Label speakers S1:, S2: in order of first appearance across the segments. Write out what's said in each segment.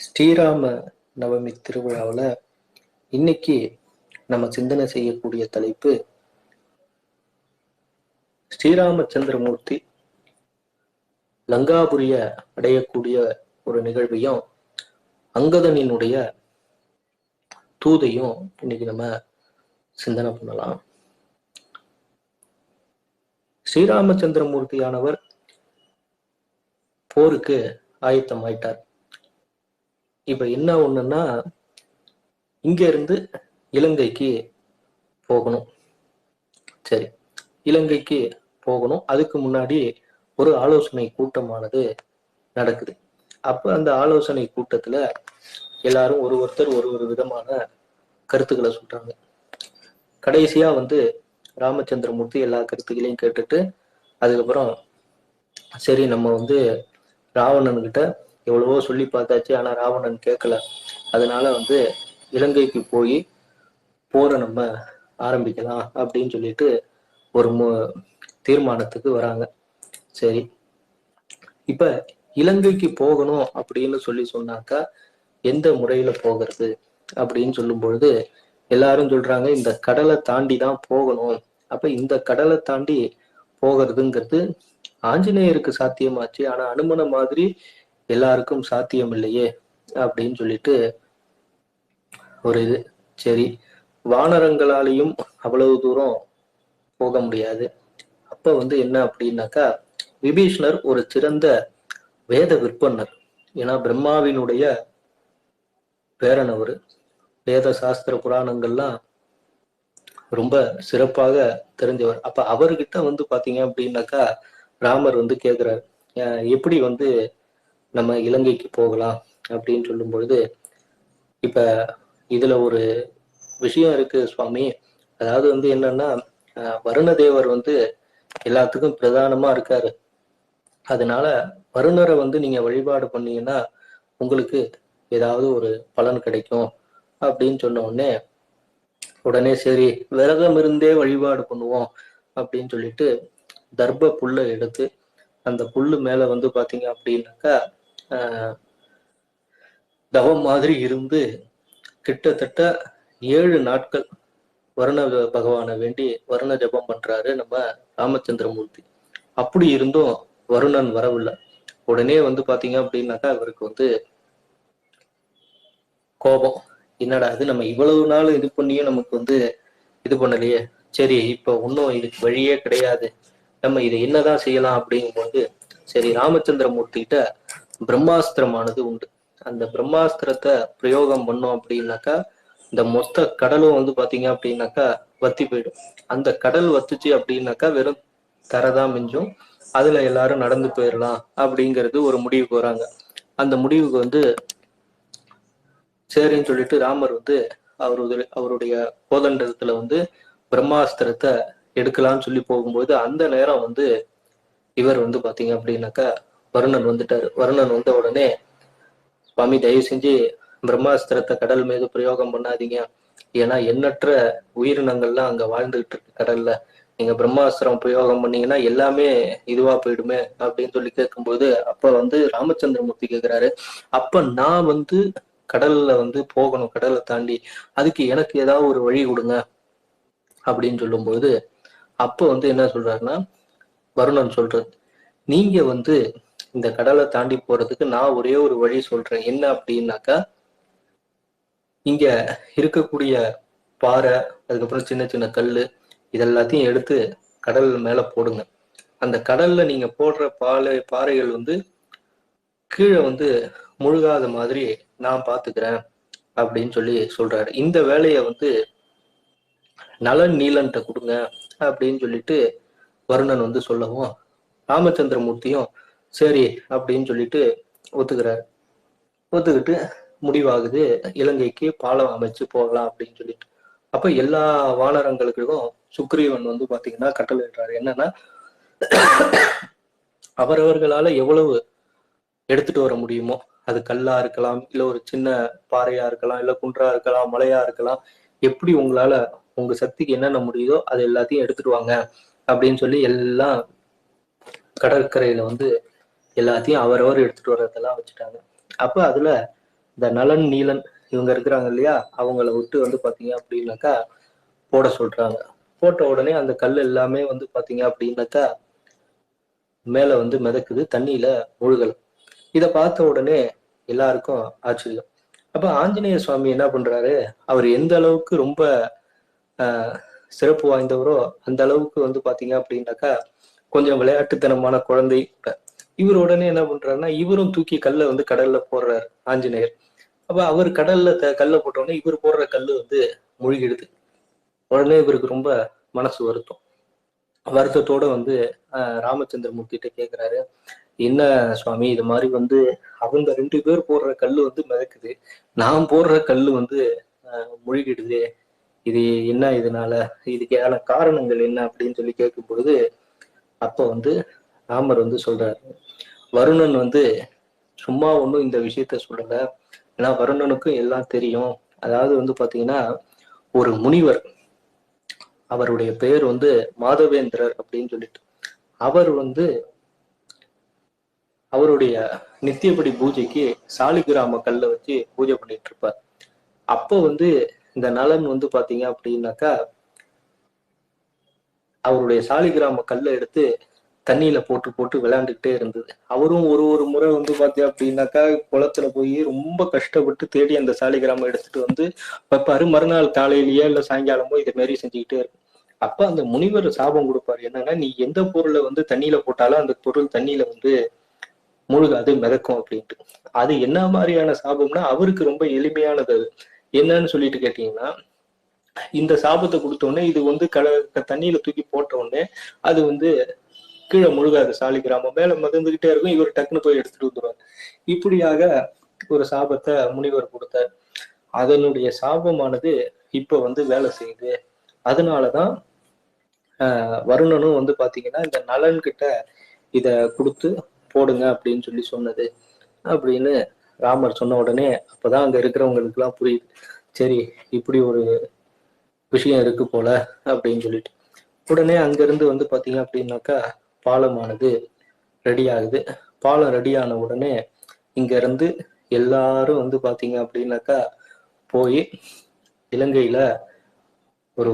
S1: ஸ்ரீராம நவமி திருவிழாவில் இன்னைக்கு நம்ம சிந்தனை செய்யக்கூடிய தலைப்பு ஸ்ரீராமச்சந்திரமூர்த்தி லங்காபுரிய அடையக்கூடிய ஒரு நிகழ்வையும் அங்கதனினுடைய தூதையும் இன்னைக்கு நம்ம சிந்தனை பண்ணலாம். ஸ்ரீராமச்சந்திரமூர்த்தியானவர் போருக்கு ஆயத்தம் ஆயிட்டார் இப்ப என்ன ஒண்ணுன்னா இங்க இருந்து இலங்கைக்கு போகணும். சரி இலங்கைக்கு போகணும். அதுக்கு முன்னாடி ஒரு ஆலோசனை கூட்டமானது நடக்குது. அப்ப அந்த ஆலோசனை கூட்டத்துல எல்லாரும் ஒரு ஒருத்தர் ஒரு ஒரு விதமான கருத்துக்களை சொல்றாங்க. கடைசியா வந்து ராமச்சந்திரமூர்த்தி எல்லா கருத்துக்களையும் கேட்டுட்டு அதுக்கப்புறம் சரி நம்ம வந்து ராவணன் கிட்ட எவ்வளவோ சொல்லி பார்த்தாச்சு ஆனா ராவணன் கேட்கல. அதனால வந்து இலங்கைக்கு போய் போரை நம்ம ஆரம்பிக்கலாம் அப்படின்னு சொல்லிட்டு ஒரு மு தீர்மானத்துக்கு வராங்க. சரி. இப்ப இலங்கைக்கு போகணும் அப்படின்னு சொல்லி சொன்னாக்கா எந்த முறையில போகிறது அப்படின்னு சொல்லும் பொழுது எல்லாரும் சொல்றாங்க இந்த கடலை தாண்டி தான் போகணும். அப்ப இந்த கடலை தாண்டி போகிறதுங்கிறது ஆஞ்சநேயருக்கு சாத்தியமாச்சு. ஆனா அனுமன மாதிரி எல்லாருக்கும் சாத்தியம் இல்லையே அப்படின்னு சொல்லிட்டு ஒரு இது. சரி வானரங்களாலையும் அவ்வளவு தூரம் போக முடியாது. அப்ப வந்து என்ன அப்படின்னாக்கா விபீஷ்ணர் ஒரு சிறந்த வேத விற்பனர் ஏன்னா பிரம்மாவினுடைய பேரன் அவரு. வேத சாஸ்திர புராணங்கள்லாம் ரொம்ப சிறப்பாக தெரிஞ்சவர். அப்ப அவர்கிட்ட வந்து பாத்தீங்க அப்படின்னாக்கா ராமர் வந்து கேக்குறாரு. எப்படி வந்து நம்ம இலங்கைக்கு போகலாம் அப்படின்னு சொல்லும் பொழுது இப்ப இதுல ஒரு விஷயம் இருக்கு சுவாமி. அதாவது வந்து என்னன்னா வருணதேவர் வந்து எல்லாத்துக்கும் பிரதானமா இருக்காரு. அதனால வருணரை வந்து நீங்க வழிபாடு பண்ணீங்கன்னா உங்களுக்கு ஏதாவது ஒரு பலன் கிடைக்கும் அப்படின்னு சொன்ன உடனே உடனே சரி விரதம் இருந்தே வழிபாடு பண்ணுவோம் அப்படின்னு சொல்லிட்டு தர்ப புல்லை எடுத்து அந்த புல்லு மேல வந்து பாத்தீங்க அப்படின்னாக்கா தவம் மாதிரி இருந்து கிட்டத்தட்ட ஏழு நாட்கள் வருண பகவானை வேண்டி வருண ஜபம் பண்றாரு நம்ம ராமச்சந்திரமூர்த்தி. அப்படி இருந்தும் வருணன் வரவில்லை. உடனே வந்து பாத்தீங்க அப்படின்னாக்கா அவருக்கு வந்து கோபம். என்னடா இது நம்ம இவ்வளவு நாள் இது பண்ணியும் நமக்கு வந்து இது பண்ணலையே. சரி இப்ப ஒன்றும் இதுக்கு வழியே கிடையாது. நம்ம இதை என்னதான் செய்யலாம் அப்படிங்கும்போது சரி ராமச்சந்திரமூர்த்தி கிட்ட பிரம்மாஸ்திரமானது உண்டு. அந்த பிரம்மாஸ்திரத்தை பிரயோகம் பண்ணோம் அப்படின்னாக்கா இந்த மொத்த கடலும் வந்து பாத்தீங்க அப்படின்னாக்கா வத்தி போயிடும். அந்த கடல் வத்துச்சு அப்படின்னாக்கா வெறும் தரதான் மிஞ்சும். அதுல எல்லாரும் நடந்து போயிடலாம் அப்படிங்கிறது ஒரு முடிவுக்கு வராங்க. அந்த முடிவுக்கு வந்து சரின்னு சொல்லிட்டு ராமர் வந்து அவருடைய அவருடைய கோதண்டத்துல வந்து பிரம்மாஸ்திரத்தை எடுக்கலாம்னு சொல்லி போகும்போது அந்த நேரம் வந்து இவர் வந்து பாத்தீங்க அப்படின்னாக்கா வருணன் வந்துட்டாரு. வருணன் வந்த உடனே சுவாமி தயவு செஞ்சு பிரம்மாஸ்திரத்தை கடல் மீது பிரயோகம் பண்ணாதீங்க. ஏன்னா எண்ணற்ற உயிரினங்கள்லாம் அங்க வாழ்ந்துகிட்டு இருக்கு கடல்ல. நீங்க பிரம்மாஸ்திரம் பிரயோகம் பண்ணீங்கன்னா எல்லாமே இதுவா போயிடுமே அப்படின்னு சொல்லி கேட்கும்போது அப்ப வந்து ராமச்சந்திரமூர்த்தி கேக்குறாரு அப்ப நான் வந்து கடல்ல வந்து போகணும் கடலை தாண்டி. அதுக்கு எனக்கு ஏதாவது ஒரு வழி கொடுங்க அப்படின்னு சொல்லும்போது அப்ப வந்து என்ன சொல்றாருன்னா வருணன் சொல்றது நீங்க வந்து இந்த கடலை தாண்டி போறதுக்கு நான் ஒரே ஒரு வழி சொல்றேன். என்ன அப்படின்னாக்கா இங்க இருக்கக்கூடிய பாறை அதுக்கப்புறம் சின்ன சின்ன கல் இதெல்லாத்தையும் எடுத்து கடல் மேல போடுங்க. அந்த கடல்ல நீங்க போடுற பாலை பாறைகள் வந்து கீழே வந்து முழுகாத மாதிரி நான் பாத்துக்கிறேன் அப்படின்னு சொல்லி சொல்றாரு. இந்த வேலையை வந்து நலன் நீலன்ட்ட கொடுங்க அப்படின்னு சொல்லிட்டு வருணன் வந்து சொல்லவும் ராமச்சந்திரமூர்த்தியும் சரி அப்படின்னு சொல்லிட்டு ஒத்துக்கிறார். ஒத்துக்கிட்டு முடிவாகுது. இலங்கைக்கு பாலம் அமைச்சு போகலாம் அப்படின்னு சொல்லிட்டு. அப்ப எல்லா வானரங்களுக்கும் சுக்ரீவன் வந்து பாத்தீங்கன்னா கட்டளையிடுறாரு என்னன்னா அவரவர்களால எவ்வளவு எடுத்துட்டு வர முடியுமோ அது கல்லா இருக்கலாம் இல்ல ஒரு சின்ன பாறையா இருக்கலாம் இல்ல குன்றா இருக்கலாம் மலையா இருக்கலாம் எப்படி உங்களால உங்க சக்திக்கு என்னென்ன முடியுதோ அது எல்லாத்தையும் எடுத்துட்டு வாங்க அப்படின்னு சொல்லி எல்லாம் கடற்கரையில வந்து எல்லாத்தையும் அவரவர் எடுத்துட்டு வர்றதெல்லாம் வச்சுட்டாங்க. அப்ப அதுல இந்த நலன் நீலன் இவங்க இருக்கிறாங்க இல்லையா? அவங்கள விட்டு வந்து பாத்தீங்க அப்படின்னாக்கா போட சொல்றாங்க. போட்ட உடனே அந்த கல் எல்லாமே வந்து பாத்தீங்க அப்படின்னாக்கா மேல வந்து மிதக்குது தண்ணியில முழுகல். இதை பார்த்த உடனே எல்லாருக்கும் ஆச்சரியம். அப்ப ஆஞ்சநேய சுவாமி என்ன பண்றாரு? அவர் எந்த அளவுக்கு ரொம்ப ஆஹ் சிறப்பு வாய்ந்தவரோ அந்த அளவுக்கு வந்து பாத்தீங்க அப்படின்னாக்கா கொஞ்சம் விளையாட்டுத்தனமான குழந்தை கூட. இவர் உடனே என்ன பண்றாருன்னா இவரும் தூக்கி கல்லை வந்து கடல்ல போடுறாரு ஆஞ்சநேயர். அப்ப அவர் கடல்ல த- கல்லை போட்ட உடனே இவர் போடுற கல்லு வந்து முழுகிடுது. உடனே இவருக்கு ரொம்ப மனசு வருத்தம். வருத்தத்தோட வந்து ஆஹ் ராமச்சந்திரமூர்த்தி கிட்ட கேக்குறாரு என்ன சுவாமி இது மாதிரி வந்து அவங்க ரெண்டு பேர் போடுற கல்லு வந்து மிதக்குது. நான் போடுற கல்லு வந்து ஆஹ் முழுகிடுது. இது என்ன இதனால? இதுக்கான காரணங்கள் என்ன? அப்படின்னு சொல்லி கேட்கும் பொழுது அப்ப வந்து ராமர் வந்து சொல்றாரு வருணன் வந்து சும்மா ஒன்றும் இந்த விஷயத்த சொல்லல. ஏன்னா வருணனுக்கும் எல்லாம் தெரியும். அதாவது வந்து பாத்தீங்கன்னா ஒரு முனிவர் அவருடைய பெயர் வந்து மாதவேந்திரர் அப்படின்னு சொல்லிட்டு. அவர் வந்து அவருடைய நித்தியப்படி பூஜைக்கு சாலிகிராம கல்ல வச்சு பூஜை பண்ணிட்டு இருப்பார் அப்போ வந்து இந்த நலன் வந்து பாத்தீங்க அப்படின்னாக்கா அவருடைய சாலிகிராம கல்லை எடுத்து தண்ணியில போட்டு போட்டு விளையாண்டுக்கிட்டே இருந்தது. அவரும் ஒரு ஒரு முறை வந்து பார்த்தீங்க அப்படின்னாக்கா குளத்துல போய் ரொம்ப கஷ்டப்பட்டு தேடி அந்த சாலிகிராமம் எடுத்துட்டு வந்து வைப்பாரு. மறுநாள் காலையிலயோ இல்ல சாயங்காலமோ இதை மாதிரி செஞ்சுக்கிட்டே இருக்கும். அப்ப அந்த முனிவர் சாபம் கொடுப்பாரு. என்னன்னா நீ எந்த பொருளை வந்து தண்ணியில போட்டாலும் அந்த பொருள் தண்ணியில வந்து முழுகாது மிதக்கும் அப்படின்ட்டு. அது என்ன மாதிரியான சாபம்னா அவருக்கு ரொம்ப எளிமையானது அது. என்னன்னு சொல்லிட்டு கேட்டீங்கன்னா இந்த சாபத்தை கொடுத்த உடனே இது வந்து கல தண்ணியில தூக்கி போட்ட உடனே அது வந்து கீழே முழுகாது. சாலிகிராமம் மேல மிதந்துகிட்டே இருக்கும். இவர் டக்குன்னு போய் எடுத்துட்டு வந்துருவார். இப்படியாக ஒரு சாபத்தை முனிவர் கொடுத்தார். அதனுடைய சாபமானது இப்ப வந்து வேலை செய்யுது. அதனாலதான் ஆஹ் வருணனும் வந்து பாத்தீங்கன்னா இந்த நலன் கிட்ட இத கொடுத்து போடுங்க அப்படின்னு சொல்லி சொன்னது. அப்படின்னு ராமர் சொன்ன உடனே அப்பதான் அங்க இருக்கிறவங்களுக்கு எல்லாம் புரியுது. சரி இப்படி ஒரு விஷயம் இருக்கு போல அப்படின்னு சொல்லிட்டு. உடனே அங்கிருந்து வந்து பாத்தீங்க அப்படின்னாக்கா பாலமானது ரெடி ஆகுது பாலம் ரெடி ஆன உடனே இங்கேருந்து எல்லாரும் வந்து பார்த்தீங்க அப்படின்னாக்கா போய் இலங்கையில ஒரு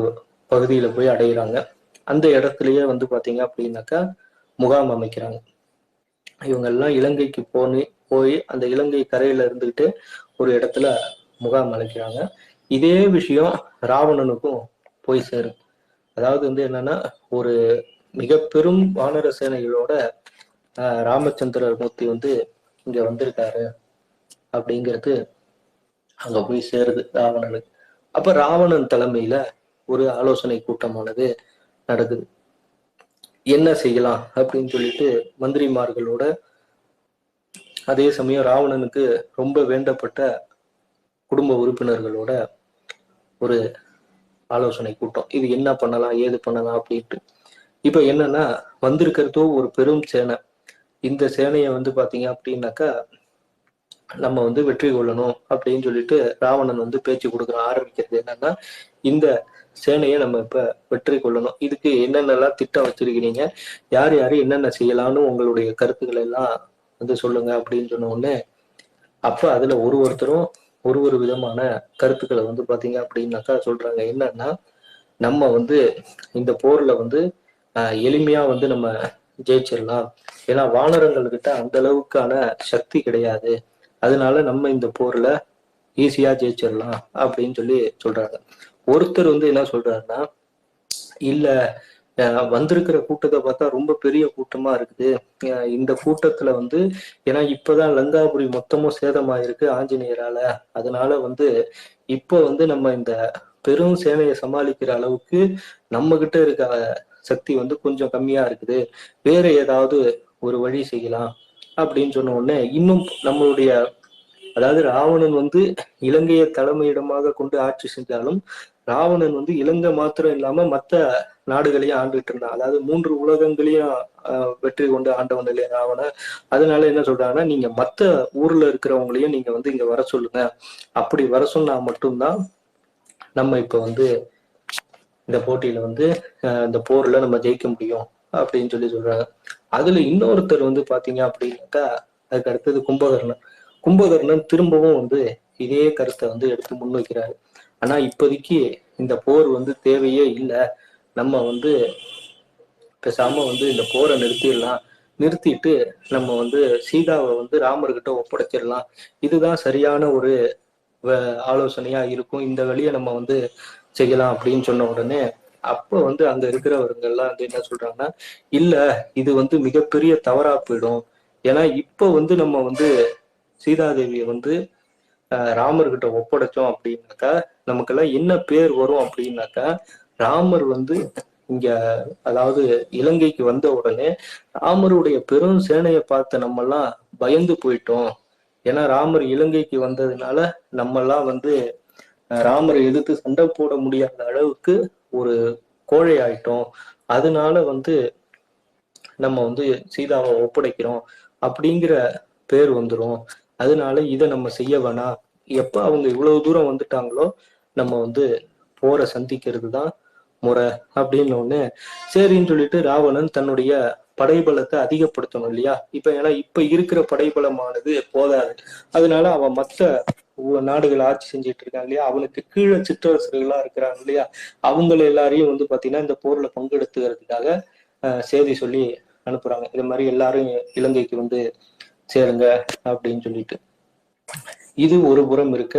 S1: பகுதியில போய் அடையிறாங்க. அந்த இடத்துலயே வந்து பார்த்தீங்க அப்படின்னாக்கா முகாம் அமைக்கிறாங்க. இவங்கெல்லாம் இலங்கைக்கு போனி போய் அந்த இலங்கை கரையில இருந்துகிட்டு ஒரு இடத்துல முகாம் அமைக்கிறாங்க. இதே விஷயம் ராவணனுக்கும் போய் சேரும். அதாவது வந்து என்னன்னா ஒரு மிக பெரும் வானர சேனைகளோட ஆஹ், ராமச்சந்திரர் மூர்த்தி வந்து இங்க வந்திருக்காரு அப்படிங்கிறது அங்க போய் சேருது ராவணனுக்கு. அப்ப ராவணன் தலைமையில ஒரு ஆலோசனை கூட்டமானது நடக்குது. என்ன செய்யலாம் அப்படின்னு சொல்லிட்டு மந்திரிமார்களோட அதே சமயம் ராவணனுக்கு ரொம்ப வேண்டப்பட்ட குடும்ப உறுப்பினர்களோட ஒரு ஆலோசனை கூட்டம். இது என்ன பண்ணலாம் ஏது பண்ணலாம் அப்படின்ட்டு இப்போ என்னன்னா வந்திருக்கிறதோ ஒரு பெரும் சேனை. இந்த சேனையை வந்து பாத்தீங்க அப்படின்னாக்கா நம்ம வந்து வெற்றி கொள்ளணும் அப்படின்னு சொல்லிட்டு ராவணன் வந்து பேச்சு கொடுக்குறான் ஆரம்பிக்கிறது என்னன்னா இந்த சேனையை நம்ம இப்ப வெற்றி கொள்ளணும். இதுக்கு என்னென்னலாம் திட்டம் வச்சிருக்கிறீங்க? யார் யார் என்னென்ன செய்யலாம்னு உங்களுடைய கருத்துக்களை எல்லாம் வந்து சொல்லுங்க அப்படின்னு சொன்ன உடனே அப்ப அதுல ஒரு ஒருத்தரும் ஒரு ஒரு விதமான கருத்துக்களை வந்து பாத்தீங்க அப்படின்னாக்கா சொல்றாங்க. என்னன்னா நம்ம வந்து இந்த போர்ல வந்து எளிமையா வந்து நம்ம ஜெயிச்சிடலாம். ஏன்னா வானரங்கள் கிட்ட அந்த அளவுக்கான சக்தி கிடையாது. அதனால நம்ம இந்த போர்ல ஈஸியா ஜெயிச்சிடலாம் அப்படின்னு சொல்லி சொல்றாங்க. ஒருத்தர் வந்து என்ன சொல்றாருன்னா இல்ல வந்திருக்கிற கூட்டத்தை பார்த்தா ரொம்ப பெரிய கூட்டமா இருக்குது. அஹ் இந்த கூட்டத்துல வந்து ஏன்னா இப்பதான் லங்காபுரி மொத்தமும் சேதமாயிருக்கு ஆஞ்சநேயரால. அதனால வந்து இப்போ வந்து நம்ம இந்த பெரும் சேனையை சமாளிக்கிற அளவுக்கு நம்ம கிட்ட இருக்க சக்தி வந்து கொஞ்சம் கம்மியா இருக்குது. வேற ஏதாவது ஒரு வழி செய்யலாம் அப்படின்னு சொன்ன உடனே இன்னும் நம்மளுடைய அதாவது ராவணன் வந்து இலங்கையை தலைமையிடமாக கொண்டு ஆட்சி செஞ்சாலும் ராவணன் வந்து இலங்கை மாத்திரம் இல்லாம மத்த நாடுகளையும் ஆண்டுகிட்டு இருந்தான். அதாவது மூன்று உலகங்களையும் வெற்றி கொண்டு ஆண்டவன் இல்லையா ராவணன்? அதனால என்ன சொல்றாங்கன்னா நீங்க மத்த ஊர்ல இருக்கிறவங்களையும் நீங்க வந்து இங்க வர சொல்லுங்க. அப்படி வர சொன்னா மட்டும்தான் நம்ம இப்ப வந்து இந்த போட்டியில வந்து இந்த போர்ல நம்ம ஜெயிக்க முடியும் அப்படின்னு சொல்லி சொல்றாங்க. அதுல இன்னொருத்தர் வந்து பாத்தீங்க அப்படின்னாக்கா அதுக்கு அடுத்தது கும்பகர்ணன். கும்பகர்ணன் திரும்பவும் வந்து இதே கருத்தை வந்து எடுத்து முன்வைக்கிறாரு. ஆனா இப்போதைக்கு இந்த போர் வந்து தேவையே இல்லை. நம்ம வந்து பேசாம வந்து இந்த போரை நிறுத்திடலாம். நிறுத்திட்டு நம்ம வந்து சீதாவை வந்து ராமர்கிட்ட ஒப்படைச்சிடலாம். இதுதான் சரியான ஒரு ஆலோசனையா இருக்கும். இந்த வழியை நம்ம வந்து செய்யலாம் அப்படின்னு சொன்ன உடனே அப்ப வந்து அங்க இருக்கிறவர்கள் எல்லாம் வந்து என்ன சொல்றாங்கன்னா இல்ல இது வந்து மிகப்பெரிய தவறா போயிடும். ஏன்னா இப்ப வந்து நம்ம வந்து சீதாதேவியை வந்து ராமர்கிட்ட ஒப்படைச்சோம் அப்படின்னாக்கா நமக்கெல்லாம் என்ன பேர் வரும் அப்படின்னாக்கா ராமர் வந்து இங்க அதாவது இலங்கைக்கு வந்த உடனே ராமருடைய பெரும் சேனையை பார்த்து நம்ம எல்லாம் பயந்து போயிட்டோம். ஏன்னா ராமர் இலங்கைக்கு வந்ததுனால நம்மெல்லாம் வந்து ராமரை எதிர்த்து சண்டை போட முடியாத அளவுக்கு ஒரு கோழை ஆயிட்டோம். அதனால வந்து நம்ம வந்து சீதாவை ஒப்படைக்கிறோம் அப்படிங்கிற பேர் வந்துடும் அதனால இதை நம்ம செய்ய வேணாம். எப்ப அவங்க இவ்வளவு தூரம் வந்துட்டாங்களோ நம்ம வந்து போரை சந்திக்கிறது தான் முறை அப்படின்னு ஒண்ணு சரின்னு சொல்லிட்டு ராவணன் தன்னுடைய படைபலத்தை அதிகப்படுத்தணும் இல்லையா? இப்ப ஏன்னா இப்ப இருக்கிற படைபலமானது போதாது. அதனால அவன் மத்த நாடுகள் ஆட்சி செஞ்சுட்டு இருக்காங்க இல்லையா? அவனுக்கு கீழே சிற்றரசர்களா இருக்கிறாங்க இல்லையா? அவங்கள எல்லாரையும் வந்து பாத்தீங்கன்னா இந்த போர்ல பங்கெடுத்துக்கிறதுக்காக செய்தி சொல்லி அனுப்புறாங்க. இது மாதிரி எல்லாரும் இலங்கைக்கு வந்து சேருங்க அப்படின்னு சொல்லிட்டு. இது ஒரு புறம் இருக்க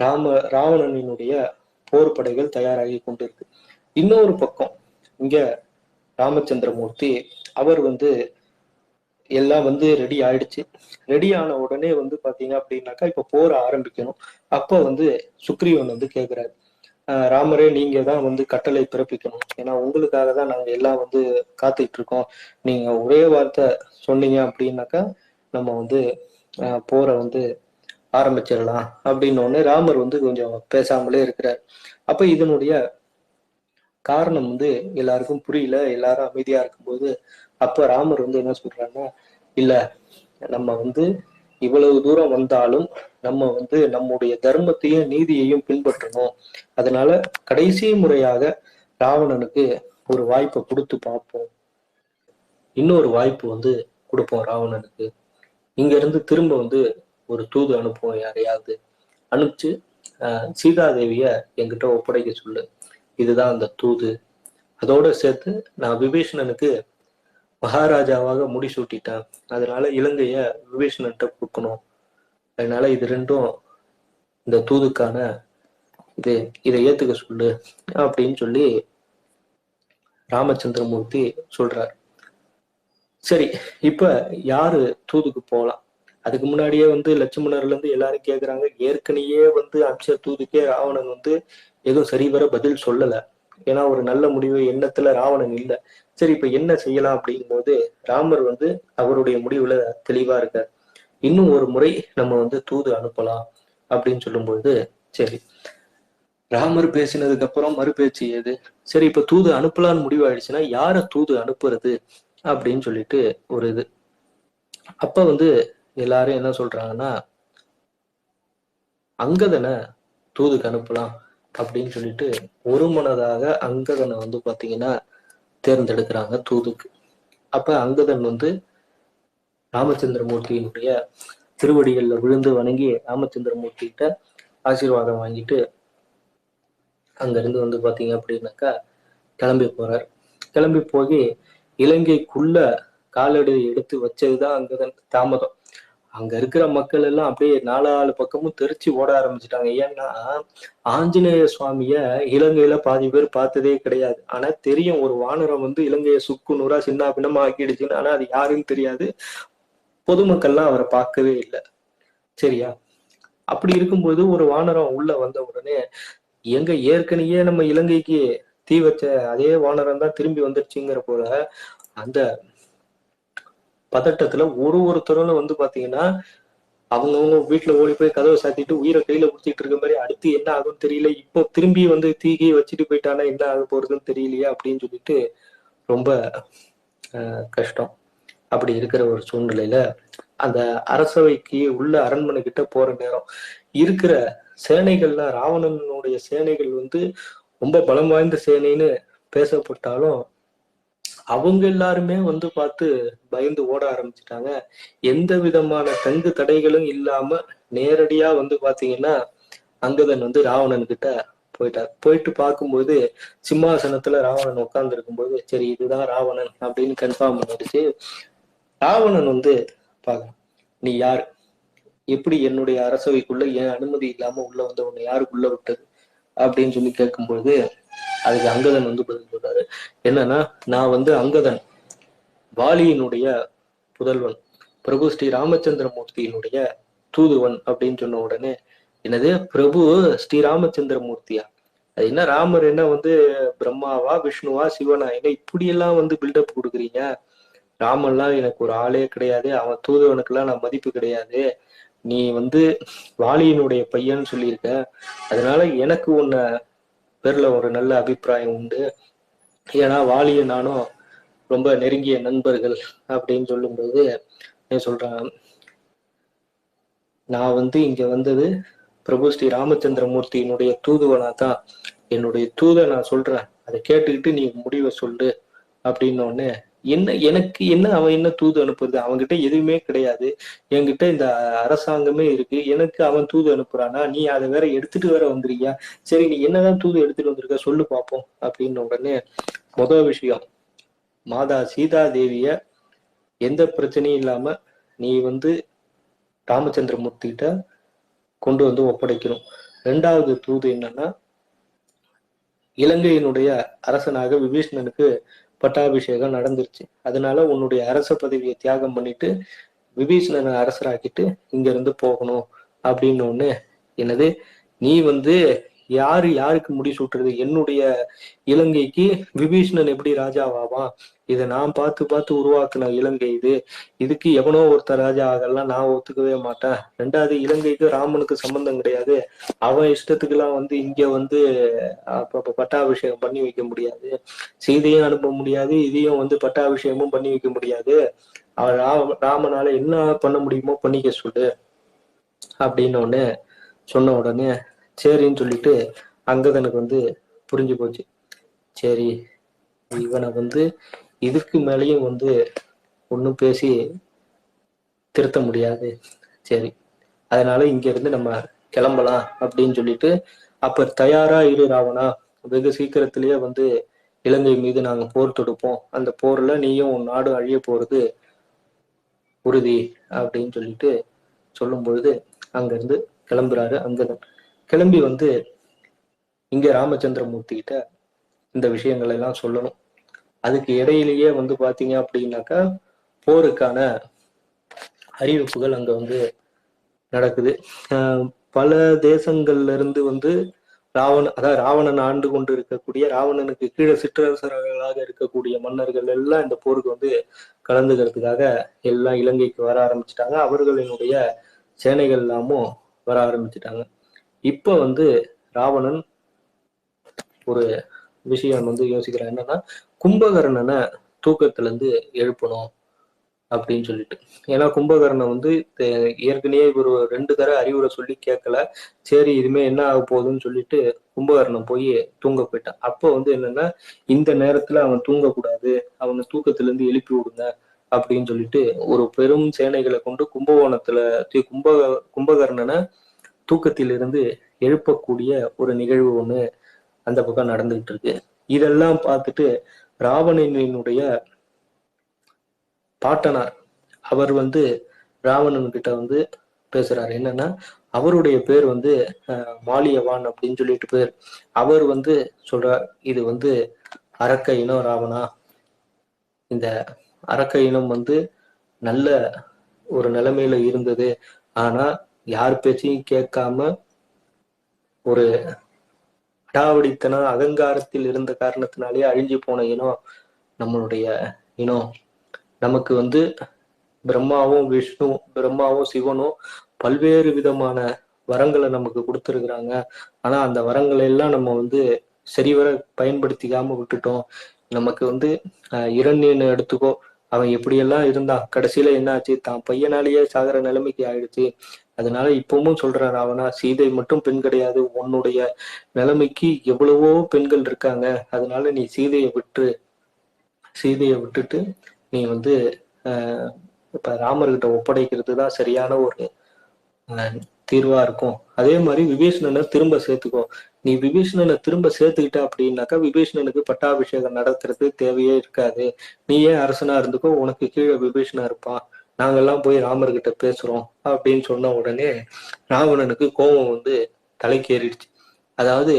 S1: ராம ராவணனினுடைய போர் படைகள் தயாராகி கொண்டிருக்கு. இன்னொரு பக்கம் இங்க ராமச்சந்திரமூர்த்தி அவர் வந்து எல்லாம் வந்து ரெடி ஆயிடுச்சு. ரெடி ஆன உடனே வந்து பாத்தீங்க அப்படின்னாக்கா இப்ப போர் ஆரம்பிக்கணும். அப்ப வந்து சுக்ரீவன் வந்து கேக்குறாரு. ராமரே நீங்க தான் வந்து கட்டளை பிறப்பிக்கணும். ஏன்னா உங்களுக்காக தான் நாங்க எல்லாம் வந்து காத்துட்டு இருக்கோம். நீங்க ஒரே வார்த்தை சொன்னீங்க அப்படின்னாக்கா நம்ம வந்து போரை வந்து ஆரம்பிச்சிடலாம். அப்படின்னு ஒண்ணு ராமர் வந்து கொஞ்சம் பேசாமலே இருக்கிறார். அப்ப இதனுடைய காரணம் வந்து எல்லாருக்கும் புரியல. எல்லாரும் அமைதியா இருக்கும்போது அப்ப ராமர் வந்து என்ன சொல்றாங்கன்னா இல்ல நம்ம வந்து இவ்வளவு தூரம் வந்தாலும் நம்ம வந்து நம்முடைய தர்மத்தையும் நீதியையும் பின்பற்றணும். அதனால கடைசி முறையாக ராவணனுக்கு ஒரு வாய்ப்பை கொடுத்து பார்ப்போம். இன்னொரு வாய்ப்பு வந்து கொடுப்போம் ராவணனுக்கு. இங்க இருந்து திரும்ப வந்து ஒரு தூது அனுப்புவோம் யாரையாவது. அனுப்பிச்சு சீதாதேவிய என்கிட்ட ஒப்படைக்க சொல்லு. இதுதான் அந்த தூது. அதோட சேர்த்து நான் விபீஷணனுக்கு மகாராஜாவாக முடிசூட்டிட்டான். அதனால இலங்கைய விபீஷணன்ட்ட கொடுக்கணும். அதனால இது ரெண்டும் இந்த தூதுக்கான இது இதை ஏத்துக்க சொல்லு அப்படின்னு சொல்லி ராமச்சந்திரமூர்த்தி சொல்றார். சரி இப்ப யாரு தூதுக்கு போகலாம் அதுக்கு முன்னாடியே வந்து லட்சுமணர்ல இருந்து எல்லாரும் கேக்குறாங்க. ஏற்கனவே வந்து அம்ச தூதுக்கே ராவணன் வந்து எதுவும் சரிவர பதில் சொல்லலை. ஏன்னா ஒரு நல்ல முடிவு எண்ணத்துல ராவணன் இல்லை. சரி இப்ப என்ன செய்யலாம் அப்படிங்கும் போது ராமர் வந்து அவருடைய முடிவுல தெளிவா இருக்கார். இன்னும் ஒரு முறை நம்ம வந்து தூது அனுப்பலாம் அப்படின்னு சொல்லும்போது சரி. ராமர் பேசினதுக்கு அப்புறம் மறுபேச்சு ஏது சரி இப்ப தூது அனுப்பலான்னு முடிவாயிடுச்சுன்னா யார தூது அனுப்புறது அப்படின்னு சொல்லிட்டு ஒரு இது. அப்ப வந்து எல்லாரும் என்ன சொல்றாங்கன்னா அங்கதனை தூதுக்கு அனுப்பலாம். அப்படின்னு சொல்லிட்டு ஒரு மனதாக அங்கதனை வந்து பாத்தீங்கன்னா தேர்ந்தெடுக்கிறாங்க தூதுக்கு. அப்ப அங்கதன் வந்து ராமச்சந்திரமூர்த்தியினுடைய திருவடிகள்ல விழுந்து வணங்கி ராமச்சந்திரமூர்த்தி கிட்ட ஆசீர்வாதம் வாங்கிட்டு அங்க இருந்து வந்து பாத்தீங்க அப்படின்னாக்கா கிளம்பி போறார். கிளம்பி போய் இலங்கைக்குள்ள காலடி எடுத்து வச்சதுதான் அங்கதன் தாமதம். அங்க இருக்கிற மக்கள் எல்லாம் அப்படியே நாலு பக்கமும் தெரிச்சு ஓட ஆரம்பிச்சிட்டாங்க. ஏன்னா ஆஞ்சநேய சுவாமிய இலங்கையில பாதி பேர் பார்த்ததே கிடையாது. ஆனா தெரியும் ஒரு வானரம் வந்து இலங்கையை சுக்கு நூறா சின்ன பின்னமா ஆக்கிடுச்சுன்னு. ஆனா அது யாருன்னு தெரியாது. பொதுமக்கள்லாம் அவரை பார்க்கவே இல்லை. சரியா? அப்படி இருக்கும்போது ஒரு வானரம் உள்ள வந்த உடனே எங்க ஏற்கனவே நம்ம இலங்கைக்கு தீ வச்ச அதே வானரம் தான் திரும்பி வந்துருச்சுங்கிற போல அந்த பதட்டத்துல ஒரு ஒருத்தரும் வந்து பாத்தீங்கன்னா அவங்கவுங்க வீட்டுல ஓடி போய் கதவை சாத்திட்டு உயிரை கையில குடுத்திட்டு இருக்க மாதிரி அடுத்து என்ன ஆகும்னு தெரியல. இப்போ திரும்பி வந்து தீகி வச்சுட்டு போயிட்டானா என்ன ஆக போறதுன்னு தெரியலையா அப்படின்னு சொல்லிட்டு ரொம்ப கஷ்டம். அப்படி இருக்கிற ஒரு சூழ்நிலையில அந்த அரசவைக்கு உள்ள அரண்மனை கிட்ட போற நேரம் இருக்கிற சேனைகள்ல ராவணனுடைய சேனைகள் வந்து ரொம்ப பலம் வாய்ந்த சேனைன்னு பேசப்பட்டாலும் அவங்க எல்லாருமே வந்து பார்த்து பயந்து ஓட ஆரம்பிச்சிட்டாங்க. எந்த விதமான தங்கு தடைகளும் இல்லாம நேரடியா வந்து பாத்தீங்கன்னா அங்கதன் வந்து ராவணன் கிட்ட போயிட்டார். போயிட்டு பார்க்கும்போது சிம்மாசனத்துல ராவணன் உட்கார்ந்து இருக்கும்போது சரி இதுதான் ராவணன் அப்படின்னு கன்ஃபார்ம் பண்ணிடுச்சு. ராவணன் வந்து பாக்க நீ யார்? எப்படி என்னுடைய அரசவைக்குள்ள ஏன் அனுமதி இல்லாம உள்ள வந்து உன்னை யாருக்குள்ள விட்டது? அப்படின்னு சொல்லி கேட்கும்போது அதுக்கு அங்கதன் வந்து பதில் சொல்றாரு. என்னன்னா நான் வந்து அங்கதன் வாலியினுடைய புதல்வன் பிரபு ஸ்ரீ ராமச்சந்திர மூர்த்தியினுடைய தூதுவன் அப்படின்னு சொன்ன உடனே என்னது? பிரபு ஸ்ரீ ராமச்சந்திர மூர்த்தியா அது என்ன ராமர் என்ன வந்து பிரம்மாவா விஷ்ணுவா சிவனா? என்ன இப்படி எல்லாம் வந்து பில்டப் கொடுக்குறீங்க? ராமன்லாம் எனக்கு ஒரு ஆளே கிடையாது. அவன் தூதுவனுக்கெல்லாம் நான் மதிப்பு கிடையாது. நீ வந்து வாலியினுடைய பையன்னு சொல்லியிருக்க. அதனால எனக்கு உன்னை பேர்ல ஒரு நல்ல அபிப்பிராயம் உண்டு. ஏன்னா வாலிய நானும் ரொம்ப நெருங்கிய நண்பர்கள் அப்படின்னு சொல்லும்போது சொல்றேன் நான் வந்து இங்க வந்தது பிரபு ஸ்ரீ ராமச்சந்திரமூர்த்தியினுடைய தூதுவனா தான். என்னுடைய தூதை நான் சொல்றேன். அதை கேட்டுக்கிட்டு நீ முடிவை சொல்லு அப்படின்னு என்ன எனக்கு என்ன அவன் என்ன தூது அனுப்புறது? அவன்கிட்ட எதுவுமே கிடையாது. என்கிட்ட இந்த அரசாங்கமே இருக்கு. எனக்கு அவன் தூது அனுப்புறானா? நீ அதை வேற எடுத்துட்டு வேற வந்துருக்கியா? சரி நீ என்னதான் தூது எடுத்துட்டு வந்திருக்க? சொல்லு பார்ப்போம் அப்படின்னு உடனே முதல் விஷயம் மாதா சீதா தேவிய எந்த பிரச்சனையும் இல்லாம நீ வந்து ராமச்சந்திர மூர்த்திகிட்ட கொண்டு வந்து ஒப்படைக்கணும். ரெண்டாவது தூது என்னன்னா இலங்கையினுடைய அரசனாக விபீஷ்ணனுக்கு பட்டாபிஷேகம் நடந்துருச்சு. அதனால உன்னுடைய அரச பதவியை தியாகம் பண்ணிட்டு விபீஷணனை அரசராக்கிட்டு இங்க இருந்து போகணும் அப்படின்னு ஒண்ணு. என்னது? நீ வந்து யாரு யாருக்கு முடி சூட்டுறது என்னுடைய இலங்கைக்கு விபீஷணன் எப்படி ராஜாவாவான் இதை நான் பார்த்து பார்த்து உருவாக்குன இலங்கை இது. இதுக்கு எவனோ ஒருத்தர் ராஜா ஆகலாம். நான் ஒத்துக்கவே மாட்டேன். ரெண்டாவது இலங்கைக்கு ராமனுக்கு சம்பந்தம் கிடையாது. அவன் இஷ்டத்துக்கெல்லாம் வந்து இங்க வந்து அப்ப பட்டாபிஷேகம் பண்ணி வைக்க முடியாது. சீதையும் அனுப்ப முடியாது. இதையும் வந்து பட்டாபிஷேகமும் பண்ணி வைக்க முடியாது. அவன் ராம ராமனால என்ன பண்ண முடியுமோ பண்ணிக்க சொல்லு. அப்படின்னு ஒண்ணு சொன்ன உடனே சரின்னு சொல்லிட்டு அங்கதனுக்கு வந்து புரிஞ்சு போச்சு. சரி இவனை வந்து இதுக்கு மேலேயும் வந்து ஒன்றும் பேசி திருத்த முடியாது. சரி அதனால இங்க இருந்து நம்ம கிளம்பலாம் அப்படின்னு சொல்லிட்டு அப்ப தயாரா இரு ராவணா. வெகு சீக்கிரத்திலேயே வந்து இலங்கை மீது நாங்க போர் தொடுப்போம். அந்த போர்ல நீயும் உன் நாடு அழிய போறது உறுதி அப்படின்னு சொல்லிட்டு சொல்லும் பொழுது அங்கிருந்து கிளம்புறாரு அங்கதன் கிளம்பி வந்து இங்க ராமச்சந்திரமூர்த்தி கிட்ட இந்த விஷயங்கள் எல்லாம் சொல்லணும். அதுக்கு இடையிலேயே வந்து பாத்தீங்க அப்படின்னாக்கா போருக்கான அறிவிப்புகள் அங்க வந்து நடக்குது. பல தேசங்கள்ல இருந்து வந்து ராவண அதாவது ராவணன் ஆண்டு கொண்டு இருக்கக்கூடிய ராவணனுக்கு கீழே சிற்றரசர்களாக இருக்கக்கூடிய மன்னர்கள் எல்லாம் இந்த போருக்கு வந்து கலந்துக்கிறதுக்காக எல்லாம் இலங்கைக்கு வர ஆரம்பிச்சிட்டாங்க. அவர்களினுடைய சேனைகள் எல்லாமும் வர ஆரம்பிச்சிட்டாங்க. இப்ப வந்து ராவணன் ஒரு விஷயம் வந்து யோசிக்கிறான். என்னன்னா கும்பகர்ணனை தூக்கத்துல இருந்து எழுப்பணும் அப்படின்னு சொல்லிட்டு. ஏன்னா கும்பகர்ணன் வந்து ஏற்கனவே ஒரு ரெண்டு தர அறிவுரை சொல்லி கேட்கல. சரி இதுமே என்ன ஆக போகுதுன்னு சொல்லிட்டு கும்பகர்ணன் போய் தூங்க போயிட்டான். அப்போ வந்து என்னன்னா இந்த நேரத்துல அவன் தூங்கக்கூடாது. அவனை தூக்கத்துல இருந்து எழுப்பி விடுங்க அப்படின்னு சொல்லிட்டு ஒரு பெரும் சேனைகளை கொண்டு கும்பகோணத்துல கும்ப கும்பகர்ணனை தூக்கத்திலிருந்து எழுப்பக்கூடிய ஒரு நிகழ்வு ஒண்ணு அந்த பக்கம் நடந்துகிட்டு இருக்கு. இதெல்லாம் பார்த்துட்டு ராவணனினுடைய பாட்டனார் அவர் வந்து ராவணன் கிட்ட வந்து பேசுறாரு. என்னன்னா அவருடைய பேர் வந்து மாலியவான் அப்படின்னு சொல்லிட்டு பேர். அவர் வந்து சொல்றார் இது வந்து அரக்க இனம் ராவணா. இந்த அரக்க இனம் வந்து நல்ல ஒரு நிலைமையில இருந்தது. ஆனா யார் பேச்சையும் கேட்காம ஒரு அடாவடித்தனம் அகங்காரத்தில் இருந்த காரணத்தினாலே அழிஞ்சு போன இனம் நம்மளுடைய இனம். நமக்கு வந்து பிரம்மாவும் விஷ்ணு பிரம்மாவும் சிவனும் பல்வேறு விதமான வரங்களை நமக்கு கொடுத்துருக்குறாங்க. ஆனா அந்த வரங்களை எல்லாம் நம்ம வந்து சரிவர பயன்படுத்திக்காம விட்டுட்டோம். நமக்கு வந்து இரண்டியன்னு எடுத்துக்கோ. அவன் எப்படியெல்லாம் இருந்தான்? கடைசியில என்ன ஆச்சு தான் பையனாலேயே சாகிற நிலைமைக்கு ஆயிடுச்சு. அதனால இப்பவும் சொல்றாரு அவனா சீதை மட்டும் பெண் கிடையாது. உன்னுடைய நிலைமைக்கு எவ்வளவோ பெண்கள் இருக்காங்க. அதனால நீ சீதையை விட்டு சீதையை விட்டுட்டு நீ வந்து இப்ப ராமர்கிட்ட ஒப்படைக்கிறது தான் சரியான ஒரு தீர்வா இருக்கும். அதே மாதிரி விபீஷணனை திரும்ப சேர்த்துக்கோ. நீ விபீஷணனை திரும்ப சேர்த்துக்கிட்ட அப்படின்னாக்கா விபீஷணனுக்கு பட்டாபிஷேகம் நடத்துறது தேவையே இருக்காது. நீ ஏன் அரசனா இருந்துக்கோ உனக்கு கீழே விபீஷணா இருப்பான். நாங்கெல்லாம் போய் ராமர்கிட்ட பேசுறோம் அப்படின்னு சொன்ன உடனே ராவணனுக்கு கோபம் வந்து தலைக்கேறிடுச்சு. அதாவது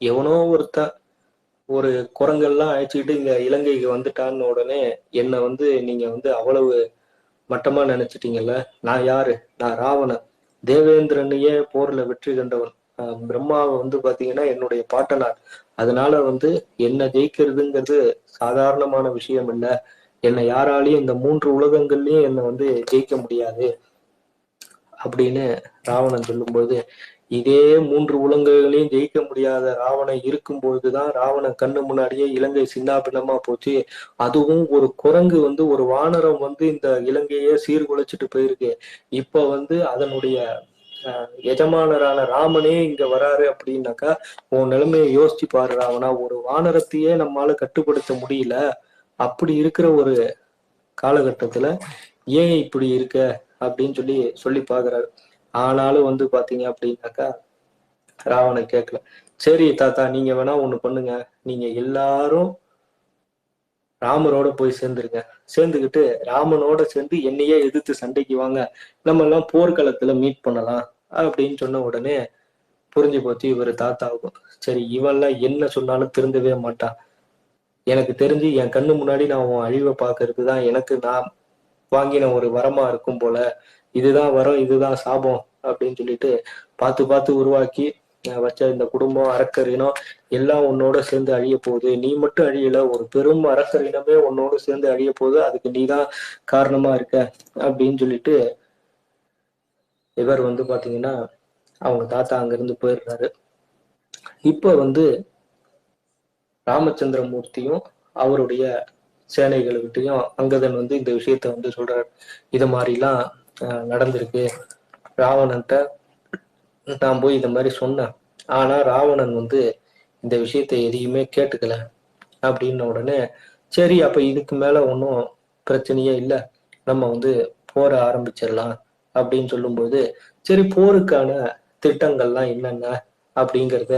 S1: எவனோ ஒருத்தன் ஒரு குரங்கெல்லாம் அழைச்சிக்கிட்டு இங்க இலங்கைக்கு வந்துட்டான்னு உடனே என்னை வந்து நீங்க வந்து அவ்வளவு மட்டமா நினைச்சிட்டீங்கல்ல? நான் யாரு? நான் ராவணன். தேவேந்திரனையே போர்ல வெற்றி கண்டவன். பிரம்மாவை வந்து பாத்தீங்கன்னா என்னுடைய பாட்டனார். அதனால வந்து என்ன ஜெயிக்கிறதுங்கிறது சாதாரணமான விஷயம் இல்ல. என்னை யாராலையும் இந்த மூன்று உலகங்கள்லயும் என்னை வந்து ஜெயிக்க முடியாது அப்படின்னு ராவணன் சொல்லும்போது இதே மூன்று உலகங்களையும் ஜெயிக்க முடியாத ராவணன் இருக்கும் பொழுதுதான் ராவணன் கண்ணு முன்னாடியே இலங்கை சின்னாபின்னமா போச்சு. அதுவும் ஒரு குரங்கு வந்து ஒரு வானரம் வந்து இந்த இலங்கையே சீர்குலைச்சிட்டு போயிருக்கு. இப்ப வந்து அதனுடைய அஹ், எஜமானரான ராமனே இங்க வராரு அப்படின்னாக்கா உன் நிலைமையை யோசிச்சு பாரு ராவணா. ஒரு வானரத்தையே நம்மளால கட்டுப்படுத்த முடியல. அப்படி இருக்கிற ஒரு காலகட்டத்துல ஏன் இப்படி இருக்க அப்படின்னு சொல்லி சொல்லி பாக்குறாரு ஆனாலும் வந்து பாத்தீங்க அப்படின்னாக்கா ராவணன் கேட்கல. சரி தாத்தா நீங்க வேணா ஒண்ணு பண்ணுங்க. நீங்க எல்லாரும் ராமரோட போய் சேர்ந்துருங்க. சேர்ந்துக்கிட்டு ராமனோட சேர்ந்து என்னையே எதிர்த்து சண்டைக்கு வாங்க. நம்ம எல்லாம் போர்க்களத்துல மீட் பண்ணலாம் அப்படின்னு சொன்ன உடனே புரிஞ்சு போச்சு இவர் தாத்தாவுக்கும். சரி இவன்லாம் என்ன சொன்னாலும் திருந்தவே மாட்டான். எனக்கு தெரிஞ்சு என் கண்ணு முன்னாடி நான் உன் அழிவை பார்க்கறது தான் எனக்கு நான் வாங்கின ஒரு வரமா இருக்கும் போல. இதுதான் வரம் இதுதான் சாபம் அப்படின்னு சொல்லிட்டு பார்த்து பார்த்து உருவாக்கி வச்ச இந்த குடும்பம் அரக்கர் இனம் எல்லாம் உன்னோட சேர்ந்து அழிய போகுது. நீ மட்டும் அழியல ஒரு பெரும் அரக்கர் இனமே உன்னோட சேர்ந்து அழிய போகுது. அதுக்கு நீ தான் காரணமா இருக்க அப்படின்னு சொல்லிட்டு இவர் வந்து பாத்தீங்கன்னா அவங்க தாத்தா அங்கிருந்து போயிடுறாரு. இப்ப வந்து ராமச்சந்திரமூர்த்தியும் அவருடைய சேனைகளுக்கிட்டையும் அங்கதன் வந்து இந்த விஷயத்த வந்து சொல்றாரு. இது மாதிரிலாம் நடந்திருக்கு. ராவணன்ட்ட நான் போய் இந்த மாதிரி சொன்னேன். ஆனா ராவணன் வந்து இந்த விஷயத்த எதையுமே கேட்டுக்கல. அப்படின்ன உடனே சரி அப்ப இதுக்கு மேல ஒன்றும் பிரச்சனையே இல்லை. நம்ம வந்து போர ஆரம்பிச்சிடலாம் அப்படின்னு சொல்லும்போது சரி போருக்கான திட்டங்கள்லாம் என்னென்ன அப்படிங்கிறத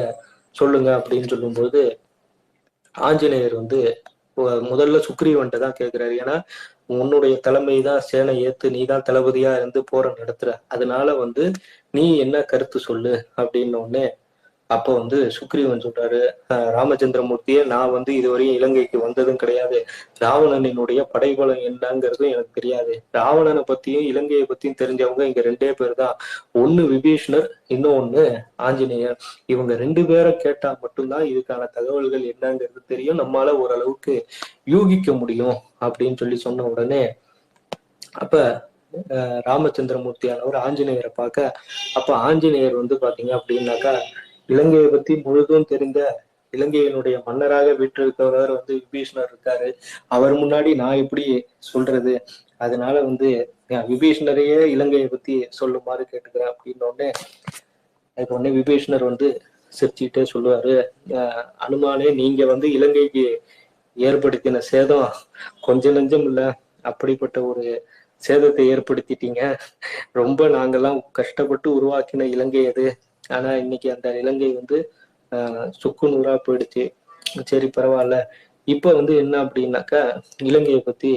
S1: சொல்லுங்க அப்படின்னு சொல்லும்போது ஆஞ்சநேயர் வந்து முதல்ல சுக்ரீவன்ட்ட தான் கேட்கிறாரு ஏன்னா உன்னுடைய தலைமை தான் சேனை ஏத்து நீ தான் தளபதியா இருந்து போற நடத்துற. அதனால வந்து நீ என்ன கருத்து சொல்லு? அப்படின்னு உடனே அப்போ வந்து சுக்ரீவன் சொல்றாரு "அஹ், ராமச்சந்திரமூர்த்தியே நான் வந்து இதுவரையும் இலங்கைக்கு வந்ததும் கிடையாது. ராவணனினுடைய படைபலம் என்னங்கிறதும் எனக்கு தெரியாது. ராவணனை பத்தியும் இலங்கையை பத்தியும் தெரிஞ்சவங்க இங்க ரெண்டே பேர் தான் ஒண்ணு விபீஷ்ணர் இன்னொன்னு ஆஞ்சநேயர். இவங்க ரெண்டு பேரை கேட்டா மட்டும்தான் இதுக்கான தகவல்கள் என்னங்கிறது தெரியும். நம்மளால ஓரளவுக்கு யூகிக்க முடியும் அப்படின்னு சொல்லி சொன்ன உடனே அப்ப அஹ், ராமச்சந்திரமூர்த்தியானவர் ஆஞ்சநேயரை பார்க்க அப்ப ஆஞ்சநேயர் வந்து பாத்தீங்க அப்படின்னாக்கா இலங்கையை பத்தி முழுதும் தெரிந்த இலங்கையினுடைய மன்னராக வீற்றிருக்கிறவர் வந்து விபீஷ்ணர் இருக்காரு. அவர் முன்னாடி நான் எப்படி சொல்றது? அதனால வந்து விபீஷ்ணரையே இலங்கையை பத்தி சொல்லுமாறு கேட்டுக்கிறேன் அப்படின்னு உடனே அதுக்கு உடனே விபீஷ்ணர் வந்து சிரிச்சுக்கிட்டே சொல்லுவாரு அனுமானே நீங்க வந்து இலங்கைக்கு ஏற்படுத்தின சேதம் கொஞ்ச நஞ்சம் இல்ல. அப்படிப்பட்ட ஒரு சேதத்தை ஏற்படுத்திட்டீங்க. ரொம்ப நாங்கெல்லாம் கஷ்டப்பட்டு உருவாக்கின இலங்கை அது. ஆனா இன்னைக்கு அந்த இலங்கை வந்து ஆஹ் சுக்கு நூறா போயிடுச்சு. சரி பரவாயில்ல. இப்ப வந்து என்ன அப்படின்னாக்கா இலங்கையை பத்தி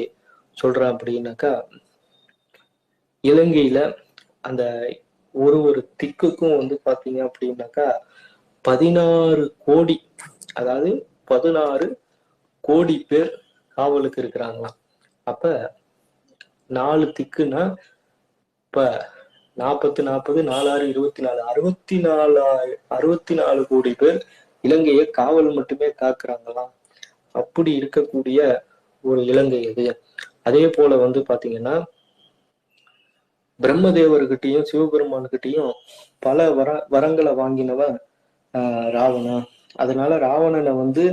S1: சொல்றேன் அப்படின்னாக்கா இலங்கையில அந்த ஒரு ஒரு திக்குக்கும் வந்து பாத்தீங்க அப்படின்னாக்கா பதினாறு கோடி அதாவது பதினாறு கோடி பேர் காவலுக்கு இருக்கிறாங்களாம். அப்ப நாலு திக்குன்னா இப்ப நாற்பத்து நாற்பது நாலாறு இருபத்தி நாலு அறுபத்தி நாலு அறுபத்தி நாலு கோடி பேர் இலங்கையை காவல் மட்டுமே காக்குறாங்களாம் அப்படி இருக்கக்கூடிய ஒரு இலங்கை இது. அதே போல வந்து பாத்தீங்கன்னா பிரம்மதேவர்கிட்டயும் சிவபெருமான்கிட்டயும் பல வர வரங்களை வாங்கினவன் ஆஹ் ராவணன். அதனால ராவணனை வந்து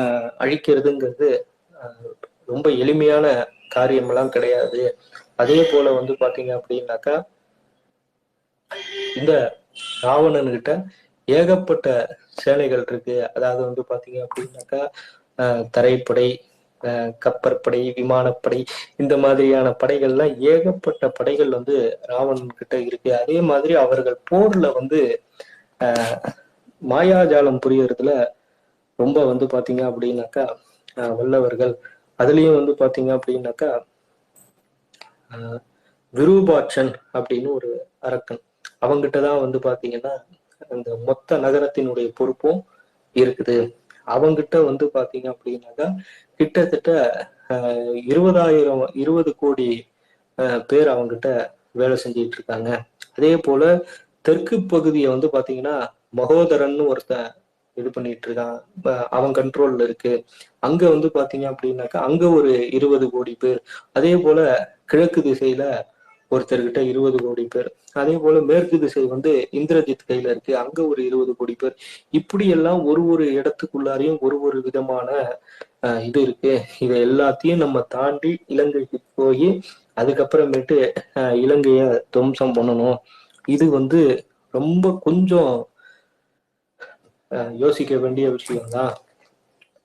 S1: ஆஹ் அழிக்கிறதுங்கிறது ஆஹ் ரொம்ப எளிமையான காரியமெல்லாம் கிடையாது. அதே போல வந்து பாத்தீங்க அப்படின்னாக்கா இந்த ராவணன்கிட்ட ஏகப்பட்ட சேனைகள் இருக்கு. அதாவது வந்து பாத்தீங்க அப்படின்னாக்கா தரைப்படை கப்பற்படை விமானப்படை இந்த மாதிரியான படைகள்லாம் ஏகப்பட்ட படைகள் வந்து ராவணன் கிட்ட இருக்கு. அதே மாதிரி அவர்கள் போர்ல வந்து ஆஹ் மாயாஜாலம் புரியறதுல ரொம்ப வந்து பாத்தீங்க அப்படின்னாக்கா வல்லவர்கள். அதுலயும் வந்து பாத்தீங்க அப்படின்னாக்கா விரூபாட்சன் அப்படின்னு ஒரு அரக்கன். அவங்ககிட்ட தான் வந்து பாத்தீங்கன்னா அந்த மொத்த நகரத்தினுடைய பொறுப்பும் இருக்குது. அவங்கிட்ட வந்து பாத்தீங்க அப்படின்னாக்கா கிட்டத்தட்ட இருபதாயிரம் இருபது கோடி பேர் அவங்கிட்ட வேலை செஞ்சிட்டு இருக்காங்க. அதே போல தெற்கு பகுதியை வந்து பாத்தீங்கன்னா மகோதரன் ஒருத்தன் இது பண்ணிட்டு இருக்கான். அவன் கண்ட்ரோல்ல இருக்கு. அங்க வந்து பாத்தீங்க அப்படின்னாக்கா அங்க ஒரு இருபது கோடி பேர். அதே போல கிழக்கு திசையில ஒருத்தர்கிட்ட இருபது கோடி பேர். அதே போல மேற்கு திசை வந்து இந்திரஜித் கையில இருக்கு. அங்க ஒரு இருபது கோடி பேர். இப்படி எல்லாம் ஒரு ஒரு இடத்துக்குள்ளாரையும் ஒரு ஒரு விதமான இது இருக்கு. இதை எல்லாத்தையும் நம்ம தாண்டி இலங்கைக்கு போய் அதுக்கப்புறமேட்டு இலங்கைய துவம்சம் பண்ணணும். இது வந்து ரொம்ப கொஞ்சம் யோசிக்க வேண்டிய விஷயம்தான்.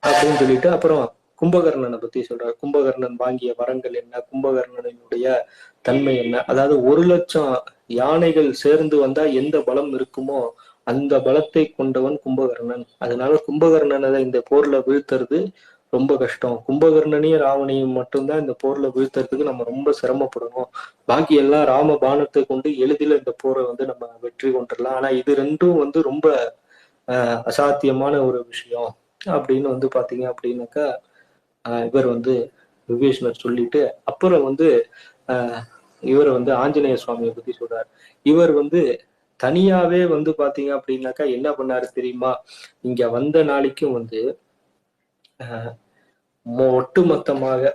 S1: அப்படின்னு சொல்லிட்டு அப்புறம் கும்பகர்ணனை பத்தி சொல்றாரு. கும்பகர்ணன் வாங்கிய வரங்கள் என்ன? கும்பகர்ணனுடைய தன்மை என்ன? அதாவது ஒரு லட்சம் யானைகள் சேர்ந்து வந்தா எந்த பலம் இருக்குமோ அந்த பலத்தை கொண்டவன் கும்பகர்ணன். அதனால கும்பகர்ணனை இந்த போர்ல வீழ்த்துறது ரொம்ப கஷ்டம். கும்பகர்ணனையும் ராவணையும் மட்டும்தான் இந்த போர்ல வீழ்த்துறதுக்கு நம்ம ரொம்ப சிரமப்படணும். பாக்கி எல்லாம் ராம பானத்தை கொண்டு எளிதில் இந்த போரை வந்து நம்ம வெற்றி கொண்டுடலாம் ஆனா இது ரெண்டும் வந்து ரொம்ப ஆஹ் அசாத்தியமான ஒரு விஷயம் அப்படின்னு வந்து பாத்தீங்க அப்படின்னாக்கா இவர் வந்து விபீஷ்ணர் சொல்லிட்டு அப்புறம் வந்து ஆஹ் இவர் வந்து ஆஞ்சநேய சுவாமியை பத்தி சொல்றாரு. இவர் வந்து தனியாவே வந்து பாத்தீங்க அப்படின்னாக்கா என்ன பண்ணாரு தெரியுமா? இங்க வந்த நாளைக்கும் வந்து ஆஹ் ஒட்டுமொத்தமாக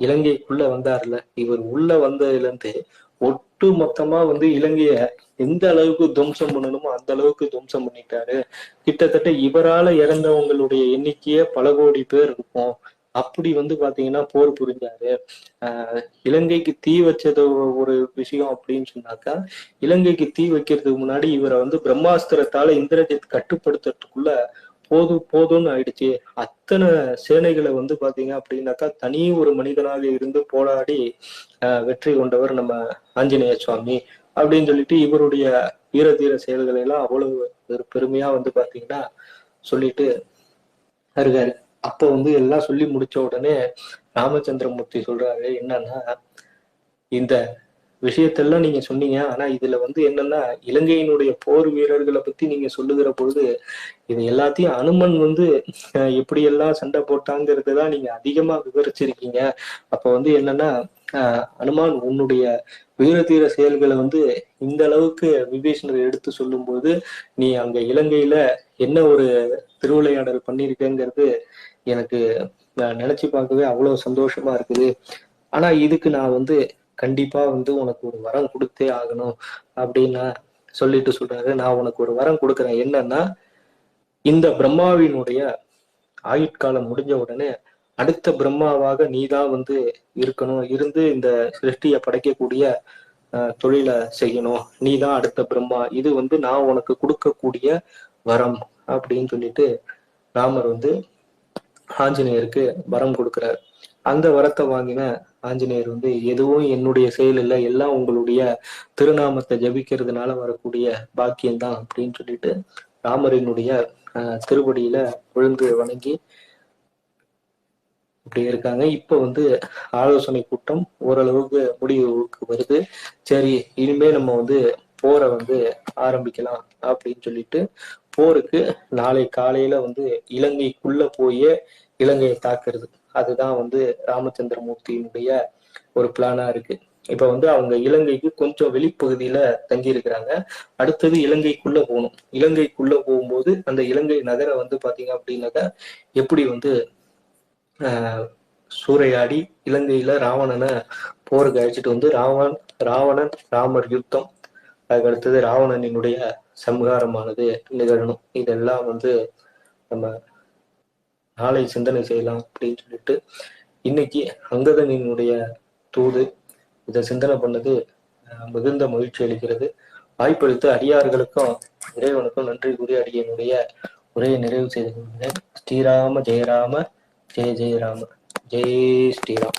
S1: இலங்கைக்குள்ள வந்தார்ல இவர் உள்ள வந்ததுல இருந்து ஒட்டு மொத்தமா வந்து இலங்கைய எந்த அளவுக்கு துவம்சம் பண்ணணுமோ அந்த அளவுக்கு துவம்சம் பண்ணிட்டாரு. கிட்டத்தட்ட இவரால இறந்தவங்களுடைய எண்ணிக்கையே பல கோடி பேர் இருக்கும். அப்படி வந்து பாத்தீங்கன்னா போர் புரிஞ்சாரு. ஆஹ் இலங்கைக்கு தீ வச்சது ஒரு விஷயம் அப்படின்னு சொன்னாக்கா இலங்கைக்கு தீ வைக்கிறதுக்கு முன்னாடி இவரை வந்து பிரம்மாஸ்திரத்தால இந்திரஜித் கட்டுப்படுத்துறதுக்குள்ள போதும் போதும்னு ஆயிடுச்சு. அத்தனை சேனைகளை வந்து பாத்தீங்க அப்படின்னாக்கா தனி ஒரு மனிதனாக இருந்து போராடி வெற்றி கொண்டவர் நம்ம ஆஞ்சநேய சுவாமி அப்படின்னு சொல்லிட்டு இவருடைய வீர தீர செயல்களை எல்லாம் அவ்வளவு பெருமையா வந்து பாத்தீங்கன்னா சொல்லிட்டு இருக்காரு. அப்ப வந்து எல்லாம் சொல்லி முடிச்ச உடனே ராமச்சந்திரமூர்த்தி சொல்றாரு என்னன்னா இந்த விஷயத்தெல்லாம் நீங்க சொன்னீங்க. ஆனா இதுல வந்து என்னன்னா இலங்கையினுடைய போர் வீரர்களை பத்தி நீங்க சொல்லுகிற பொழுது இது எல்லாத்தையும் அனுமன் வந்து எப்படி எல்லாம் சண்டை போட்டாங்கிறதுதான் நீங்க அதிகமா விவரிச்சிருக்கீங்க. அப்ப வந்து என்னன்னா அனுமான் உன்னுடைய வீரதீர செயல்களை வந்து இந்த அளவுக்கு விபீஷணர் எடுத்து சொல்லும் போது நீ அங்க இலங்கையில என்ன ஒரு திருவிளையாடல் பண்ணிருக்கேங்கிறது எனக்கு நினைச்சு பார்க்கவே அவ்வளவு சந்தோஷமா இருக்குது. ஆனா இதுக்கு நான் வந்து கண்டிப்பா வந்து உனக்கு ஒரு வரம் கொடுத்தே ஆகணும் அப்படின்னு சொல்லிட்டு சொல்றாரு. நான் உனக்கு ஒரு வரம் கொடுக்குறேன். என்னன்னா இந்த பிரம்மாவினுடைய ஆயுட்காலம் முடிஞ்ச உடனே அடுத்த பிரம்மாவாக நீதான் வந்து இருக்கணும். இருந்து இந்த சிருஷ்டியை படைக்கக்கூடிய தொழிலை செய்யணும். நீ தான் அடுத்த பிரம்மா. இது வந்து நான் உனக்கு கொடுக்கக்கூடிய வரம் அப்படின்னு சொல்லிட்டு ராமர் வந்து ஆஞ்சநேயருக்கு வரம் கொடுக்குறார். அந்த வரத்தை வாங்கின ஆஞ்சநேயர் வந்து எதுவும் என்னுடைய செயல் இல்லை எல்லாம் உங்களுடைய திருநாமத்தை ஜபிக்கிறதுனால வரக்கூடிய பாக்கியம்தான் அப்படின்னு சொல்லிட்டு ராமரினுடைய திருவடியில விழுந்து வணங்கி இப்படி இருக்காங்க. இப்ப வந்து ஆலோசனை கூட்டம் ஓரளவுக்கு முடிவுக்கு வருது. சரி இனிமே நம்ம வந்து போரை வந்து ஆரம்பிக்கலாம் அப்படின்னு சொல்லிட்டு போருக்கு நாளை காலையில வந்து இலங்கைக்குள்ள போய் இலங்கையை தாக்குறது. அதுதான் வந்து ராமச்சந்திரமூர்த்தியினுடைய ஒரு பிளானா இருக்கு. இப்ப வந்து அவங்க இலங்கைக்கு கொஞ்சம் வெளிப்பகுதியில தங்கி இருக்கிறாங்க அடுத்தது இலங்கைக்குள்ள போகணும். இலங்கைக்குள்ள போகும்போது அந்த இலங்கை நகரை வந்து பாத்தீங்க அப்படின்னாக்கா எப்படி வந்து ஆஹ் சூறையாடி இலங்கையில ராவணனை போருக்கு அழைச்சிட்டு வந்து ராவன் ராவணன் ராமர் யுத்தம் அதுக்கு அடுத்தது ராவணனினுடைய சம்ஹாரமானது நிகழணும். இதெல்லாம் வந்து நம்ம நாளை சிந்தனை செய்யலாம் அப்படின்னு சொல்லிட்டு இன்னைக்கு அங்கதனினுடைய தூது இதை சிந்தனை பண்ணது மிகுந்த மகிழ்ச்சி அளிக்கிறது. வாய்ப்பளித்து அடியார்களுக்கும் இறைவனுக்கும் நன்றி கூறி அடியனுடைய உரையை நிறைவு செய்து கொள்கிறேன். ஸ்ரீராம ஜெயராம ஜெய ஜெயராம. ஜெய் ஸ்ரீராம்.